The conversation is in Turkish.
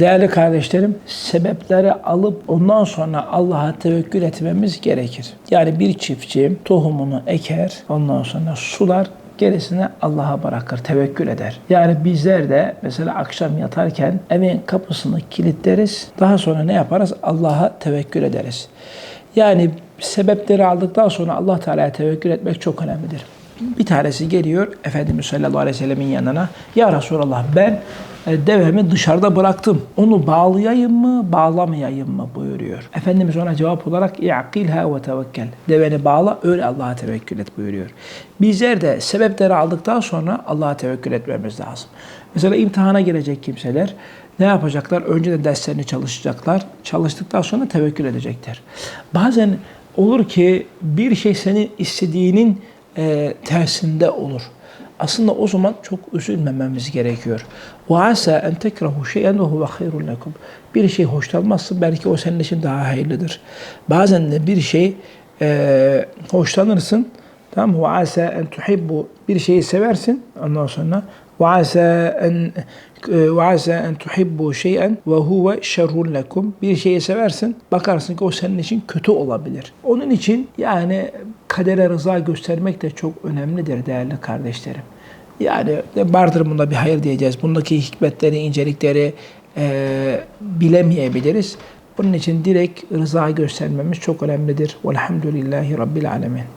Değerli kardeşlerim, sebepleri alıp ondan sonra Allah'a tevekkül etmemiz gerekir. Yani bir çiftçi tohumunu eker, ondan sonra sular, gerisini Allah'a bırakır, tevekkül eder. Yani bizler de mesela akşam yatarken evin kapısını kilitleriz. Daha sonra ne yaparız? Allah'a tevekkül ederiz. Yani sebepleri aldıktan sonra Allah Teala'ya tevekkül etmek çok önemlidir. Bir tanesi geliyor Efendimiz sallallahu aleyhi ve sellemin yanına. Ya Resulallah ben devemi dışarıda bıraktım. Onu bağlayayım mı, bağlamayayım mı buyuruyor. Efendimiz ona cevap olarak İ'akilha ve tevekkel. Deveni bağla, öyle Allah'a tevekkül et buyuruyor. Bizler de sebepleri aldıktan sonra Allah'a tevekkül etmemiz lazım. Mesela imtihana girecek kimseler ne yapacaklar? Önce de derslerini çalışacaklar. Çalıştıktan sonra tevekkül edecekler. Bazen olur ki bir şey senin istediğinin e, tersinde olur. Aslında o zaman çok üzülmememiz gerekiyor. وَعَسَى اَنْ تَكْرَهُ شَيْئًا وَهُوَ خَيْرٌ لَكُمْ Bir şey hoşlanmazsın, belki o senin için daha hayırlıdır. Bazen de bir şey e, hoşlanırsın, tamam mı? وَعَسَى اَنْ تُحِبُّ Bir şeyi seversin, ondan sonra وَعَسَى اَنْ وَعَسَى اَنْ تُحِبُّوا شَيْئًا وَهُوَ شَرٌ لَكُمْ Bir şeyi seversin, bakarsın ki o senin için kötü olabilir. Onun için yani kadere rıza göstermek de çok önemlidir değerli kardeşlerim. Yani vardır bunda bir hayır diyeceğiz. Bundaki hikmetleri, incelikleri e, bilemeyebiliriz. Bunun için direkt rıza göstermemiz çok önemlidir. Velhamdülillahi Rabbil Alemin.